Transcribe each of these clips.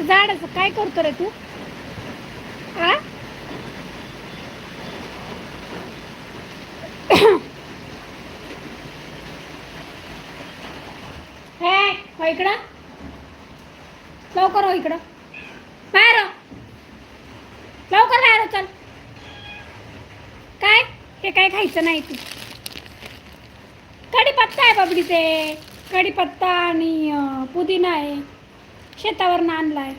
किट्टू हे झाडाचं काय करतो रे तू? आ? हे हो इकडं. लवकर हो इकडं. बाहेर हो. लवकर बाहेर हो, चल. काय? हे काय खायचं नाही तू. कढीपत्ता आहे बाबडी कढीपत्ता आणि पुदिना आहे. शेतावरनं आणला आहे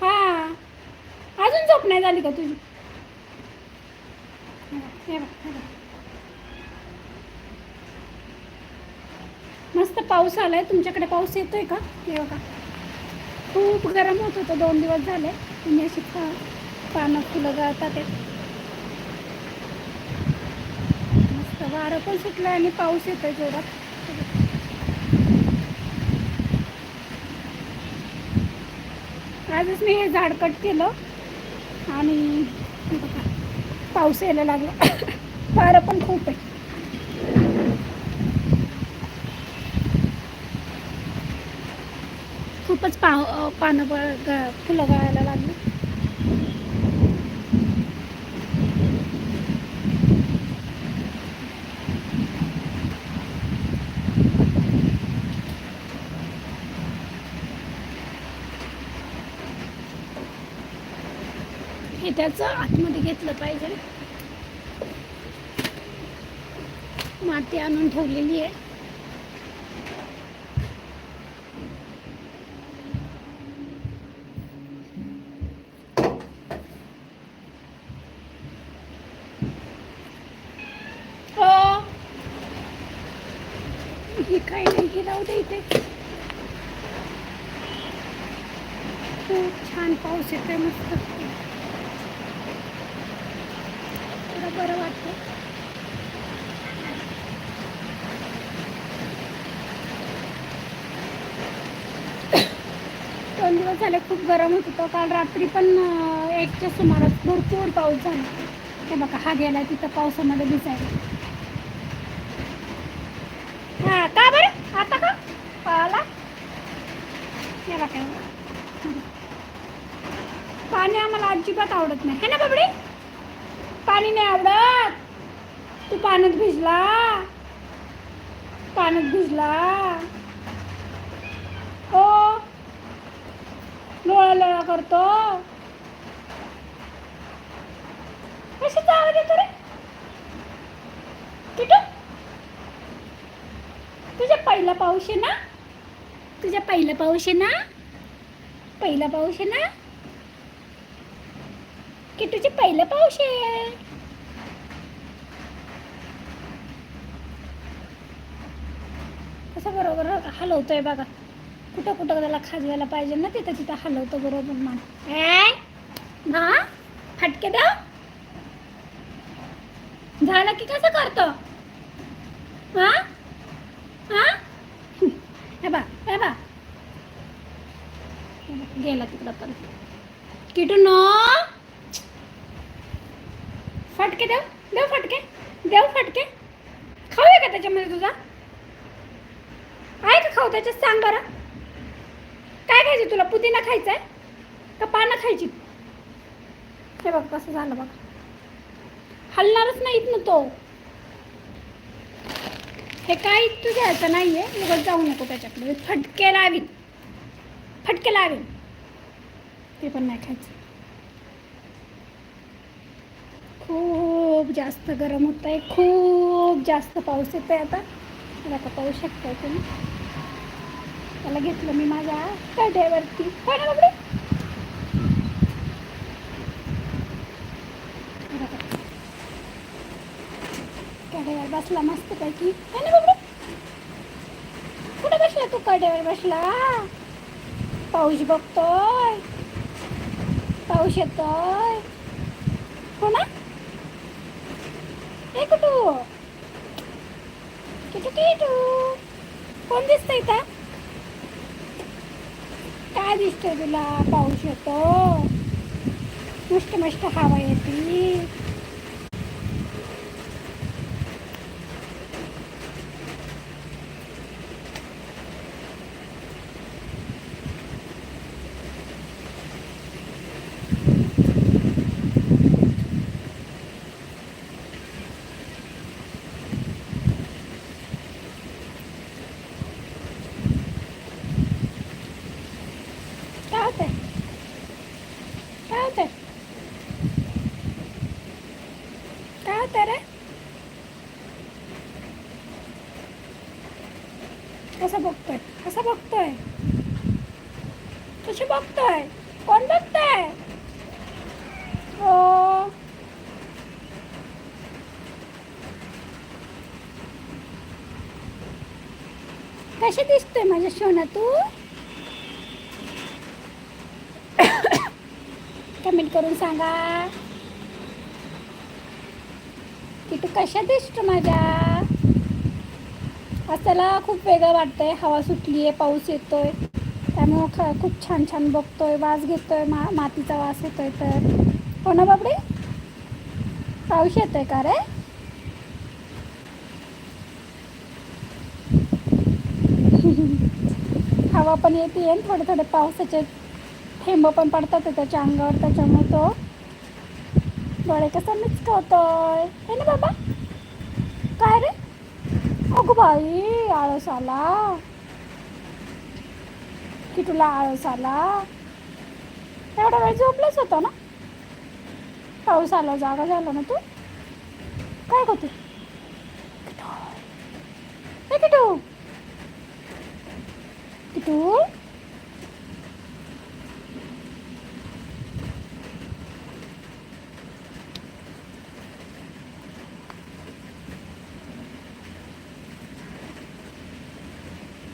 हां. अजून झोप नाही झाली का तुझी? हे मस्त पाऊस आलाय. तुमच्याकडे पाऊस येतोय का? हे बघा. खूप गरम होत होतं. दोन दिवस झाले. तुम्ही अशी पानं फुलं गळतात मस्त वारं पण सुटलं आणि पाऊस येतोय जोरात. आजच मी हे झाड कट केलं. आणि बघा पाऊस यायला लागला. पारं पण खूप आहे खूपच पाव पानं फुलं गळायला लागली. हे त्याचं आतमध्ये घेतलं पाहिजे. माती आणून ठेवलेली आहे. हो. हे काही नाही हे राहू दे इथे. खूप छान पाऊस येतोय मस्त. खूप बरं वाटतं दोन दिवस झाले खूप गरम होत होतं. काल रात्री पण एकच्या सुमारास भरपूर पाऊस झाला. हे बघा हा गेला तिथं पावसामध्ये भिजायला. हा का बरं? आता का? पळाला हे पाणी आम्हाला अजिबात आवडत नाही. है ना बाबडी? पाणी नाही आवडत. तू पाण्यात भिजला. पाण्यात भिजला. हो. लोळा लोळा करतो. कशी आवाज येतो रे? किटू तुझ्या पहिला पाऊस आहे ना? तुझ्या पहिला पाऊस आहे ना? पहिला पाऊस आहे ना? की तुझे पहिलं पाऊस आहे? कसं बरोबर हलवतोय बघा. कुठं कुठं त्याला खाजवायला पाहिजे ना तिथं तिथं हलवतो बरोबर मान. ना फटके द्या झालं की कसं करतो? हा? हा? हे बा हे बा गेला तिकडं पण. किटू नो. फटके देव देव फटके देव फटके. खाऊया का त्याच्यामध्ये तुझा? आहे का खाऊ? त्याच्यात सांग बरं. काय खायचं तुला? पुदिना खायचा आहे का पानं खायची? हे बघ कसं झालं बघ. हलणारच नाहीत ना तो. हे काही तू घ्यायचं नाही आहे उगाच जाऊ नको त्याच्याकडे. फटके लावीन. फटके लावीन. ते पण नाही खायचं. खूप जास्त गरम होत आहे खूप जास्त पाऊस येत आहे आता. आता पाहू शकताय तुम्ही. त्याला घेतलं मी माझ्या कड्यावरती. कड्यावर बसला मस्त पैकी ना बाबडे. कुठे बसला तू कड्यावर बसला? पाऊस बघतोय. पाऊस येतोय. हो ना? ए कुठू? कोण दिसतंय इथं काय दिसतंय तुला पाऊस येतो मस्त मस्त हवा येते कसं बघतोय कसं बघतोय कशी बघतोय? कोण बघतोय? हो. कशी दिसतोय माझ्या सोना तू? कमेंट करून सांगा. की तू कशा दिसतो माझ्या? आज त्याला खूप वेगळं वाटतंय. हवा सुटली आहे पाऊस येतोय. त्यामुळं ख खूप छान छान बघतोय वास घेतोय मा मातीचा वास येतोय तर. हो ना बाबडे? पाऊस येतोय का रे? हवा पण येते आहे थोडे थोडे पावसाचे थेंब पण पडतात त्याच्या अंगावर त्याच्यामुळे तो डोळे कसं मिचकवतोय. हे ना बाबा? काय रे? अगं बाई आळस आला. की तुला आळस आला? एवढा वेळ झोपलाच होता ना? पाऊस आला जागा झाला ना तू? काय होते किटू. किटू. किटू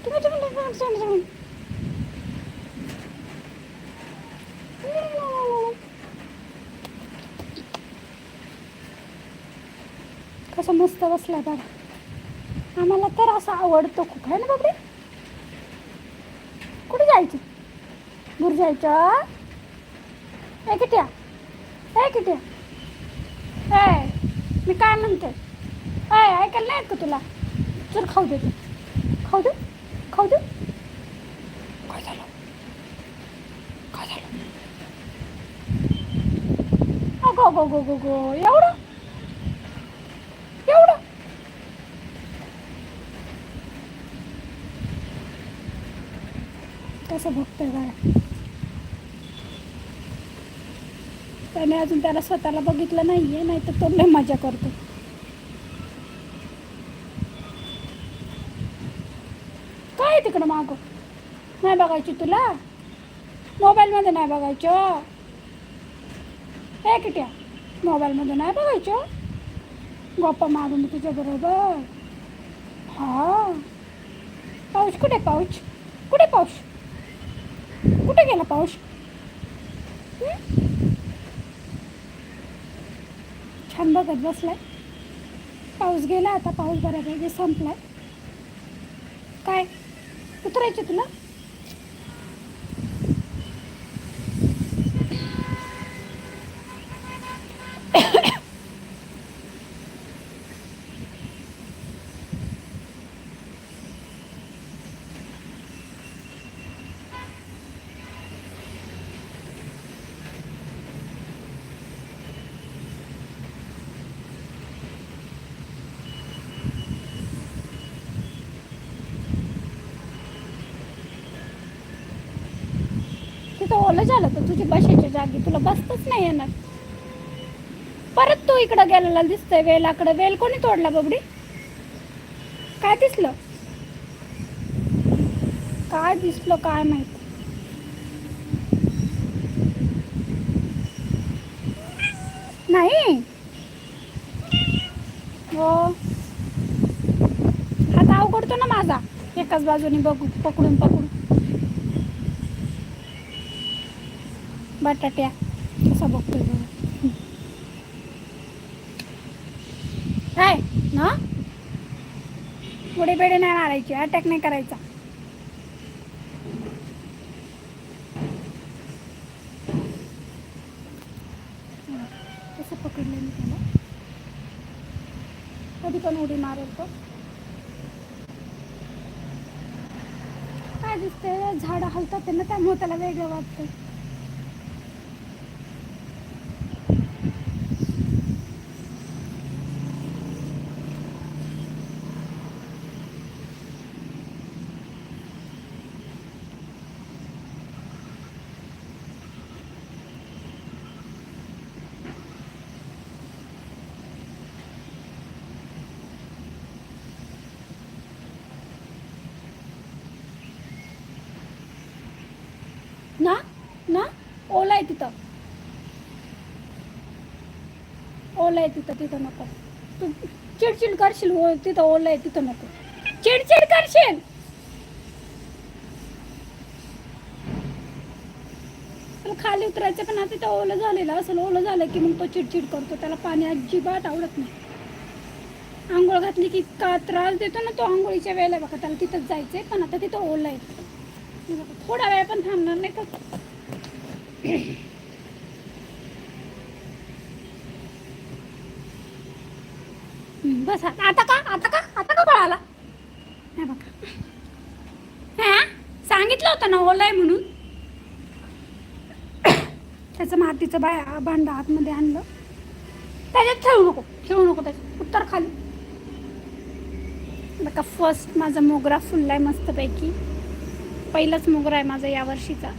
तुम्ही तुम्ही तुम्ही तुम्ही तुम्ही कसं मस्त बसला बाबा आम्हाला तर असं आवडतो खूप आहे ना बाबरे कुठे जायचं? दूर जायचं? ए किट्या. ए किट्या. ए मी काय म्हणते? ए ऐकायला नाही का तुला? चल खाऊ दे तू. खाऊ दे? खाऊ दे? काय झालं? काय झालं? अगो गो गो गो गो एवढं? कसं बघतोय काय त्याने अजून त्याला स्वतःला बघितलं नाहीये नाही तर तो लय मजा करतो. काय तिकडं मागं? नाही बघायची तुला? मोबाईलमध्ये नाही बघायचं? हे किट्या मोबाईलमध्ये नाही बघायचं? गप्पा मारू मी तुझ्याबरोबर हा. पाऊस कुठे पाऊस? कुठे पाऊस? कुठे गेला पाऊस? छान बघत बसलाय. पाऊस गेला आता पाऊस बऱ्यापैकी संपलाय. काय? उतरायचे तुला तिथं ओलं झालं तर तुझी बसायच्या जागी तुला बसताच नाही येणार. परत तू इकडं गेलेला दिसतोय वेलाकडं. वेल कोणी तोडला बबडी? काय दिसलं? काय दिसलं काय माहीत? नाही. हो. हात अवघडतो ना माझा. एकाच बाजूने बघू पकडून पकडून. बटाट्या कसा बघतोय काय? ना? पुढे बेडे नाही मारायचे अटॅक नाही करायचा. कसं पकडलं मी त्याला. कधी पण उडी मारेल तो. काय दिसतंय? झाडं हलतात ना त्यामुळे त्याला वेगळं वाटतं आहे तिथं तिथं नको. तू चिडचिड करशील हो तिथं ओलं आहे तिथं नको. चिडचिड करशील! खाली उतरायचं पण आता तिथं ओलं झालेलं असं ओलं झालं की मग तो चिडचिड करतो त्याला पाणी अजिबात आवडत नाही. आंघोळ घातली की इतका त्रास देतो ना तो आंघोळीच्या वेळेला बघा त्याला तिथंच जायचंय पण आता तिथं ओलं आहे. बघा, थोडा वेळ पण थांबणार नाही का? बस आता का? आता का? आता का पळाला? हे बघा. हा सांगितलं होतं ना ओलाय आहे म्हणून. त्याचं मातीचं बाय भांडं आतमध्ये आणलं. त्याच्यात ठेवू नको ठेवू नको त्याच्यात उत्तर खाली. बघा फर्स्ट माझा मोगरा फुललाय आहे मस्तपैकी. पहिलाच मोगरा आहे माझा या वर्षीचा.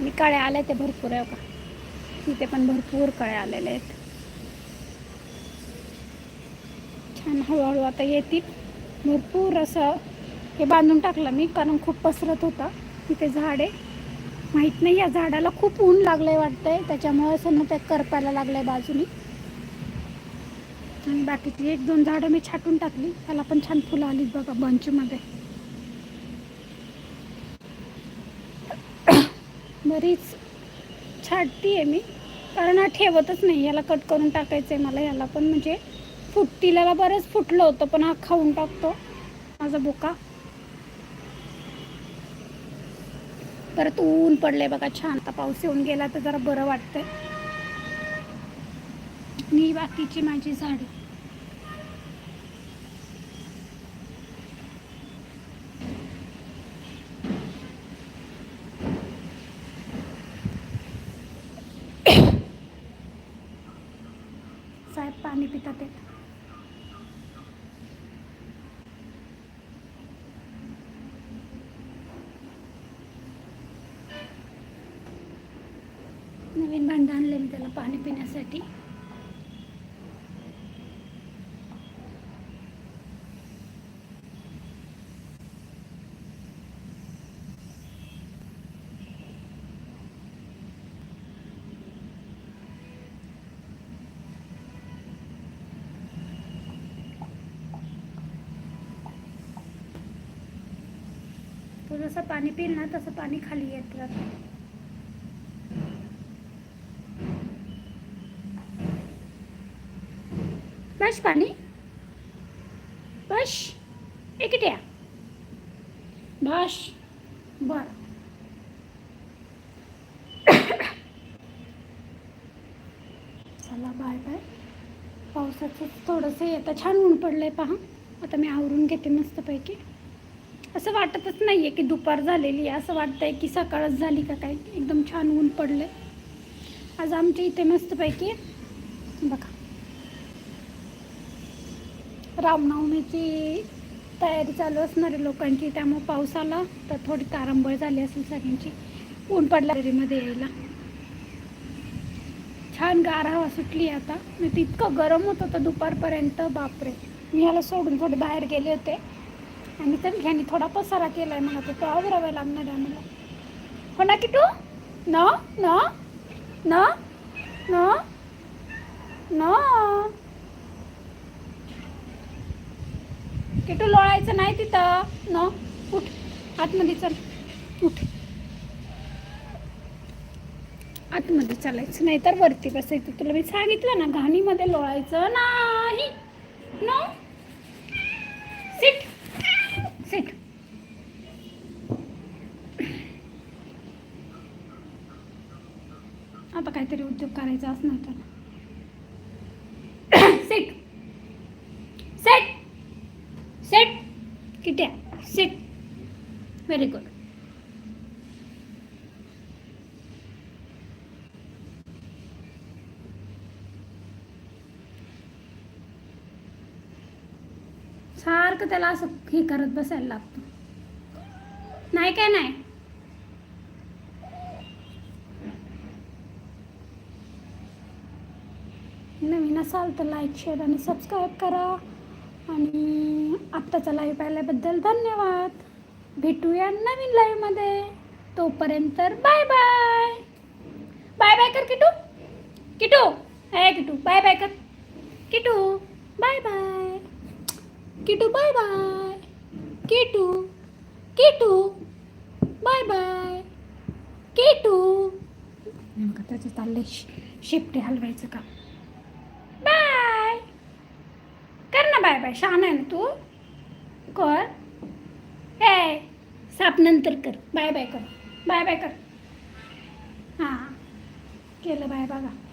मी काळे आल्या ते भरपूर आहे हो का? इथे पण भरपूर कळ्या आलेल्या आहेत. छान हळूहळू आता येतील. भरपूर असं हे बांधून टाकलं मी कारण खूप पसरत होता. तिथे झाड. आहे माहीत नाही या झाडाला खूप ऊन लागलं आहे वाटतं वाटतंय. त्याच्यामुळे असं ना ते करपायला लागलं आहे बाजूनी. आणि बाकीची एक दोन झाडं मी छाटून टाकली. त्याला पण छान फुलं आलीत बघा बंचमध्ये. बरीच छाटती आहे मी. कारण हा ठेवतच नाही. याला कट करून टाकायचं आहे मला. याला पण म्हणजे फुटतीला बरंच फुटलं होतं पण हा खाऊन टाकतो. माझा बोका. परत ऊन पडलंय बघा छान. आता पाऊस येऊन गेला तर जरा बरं वाटतंय. मी बाकीची माझी झाडे. साहेब पाणी पितात आहेत नवीन भांडं आणलं मी त्याला पाणी पिण्यासाठी तू जसं पाणी पिल ना तसं पाणी खाली येत राहतं. बस पाणी. बस. एकट्या बस. बर. चला बाय बाय. पावसाचं थोडंसं येतं छान ऊन पडलंय पहा. आता मी आवरून घेते मस्तपैकी. असं वाटतच नाही आहे की दुपार झालेली आहे. असं वाटतंय की सकाळच झाली का काय? एकदम छान ऊन पडलंय. आज आमच्या इथे मस्तपैकी बघा. रामनवमीची तयारी चालू असणार आहे लोकांची. त्यामुळे पाऊस आला तर थोडी तारंबळ झाली असेल सगळ्यांची. ऊन पडला मध्ये यायला. छान गार हवा सुटली आता. मी ते इतकं गरम होत होतं दुपारपर्यंत. बापरे. मी ह्याला सोडून थोडे बाहेर गेले होते. आणि तर ह्याने थोडा पसारा केला आहे मला तो आवरावा लागणार आहे मला हो ना किटू? न न न न न. किटू लोळायचं नाही तिथं. न उठ. आतमध्ये चल. उठ. आतमध्ये चालायचं नाही तर वरती बसायचं. तुला मी सांगितलं ना घाणीमध्ये लोळायचं नाही. नो सिट सिट आता काहीतरी उद्योग करायचा असणार तर. सेट सेट सेट किट्या सेट व्हेरी गुड सारखं त्याला असं हे करत बसायला लागतं. नाही काय नाही नवीन असाल तर लाईक शेअर आणि सबस्क्राईब करा. आणि आत्ताचा लाईव्ह पाहिल्याबद्दल धन्यवाद. भेटूया नवीन लाईव्हमध्ये तोपर्यंत बाय बाय बाय बाय कर किटू. किटू. हे किटू. बाय बाय कर. Kitu. Bye bye Kitu bye bye Kitu. Kitu. Bye bye Kitu. नेमकं त्याचं चाललंय शिपटे हलवायचं का बाय कर ना बाय बाय आहे ना तू? कर. हे साप नंतर कर. बाय बाय कर. बाय बाय कर. हां केलं बाय बघा.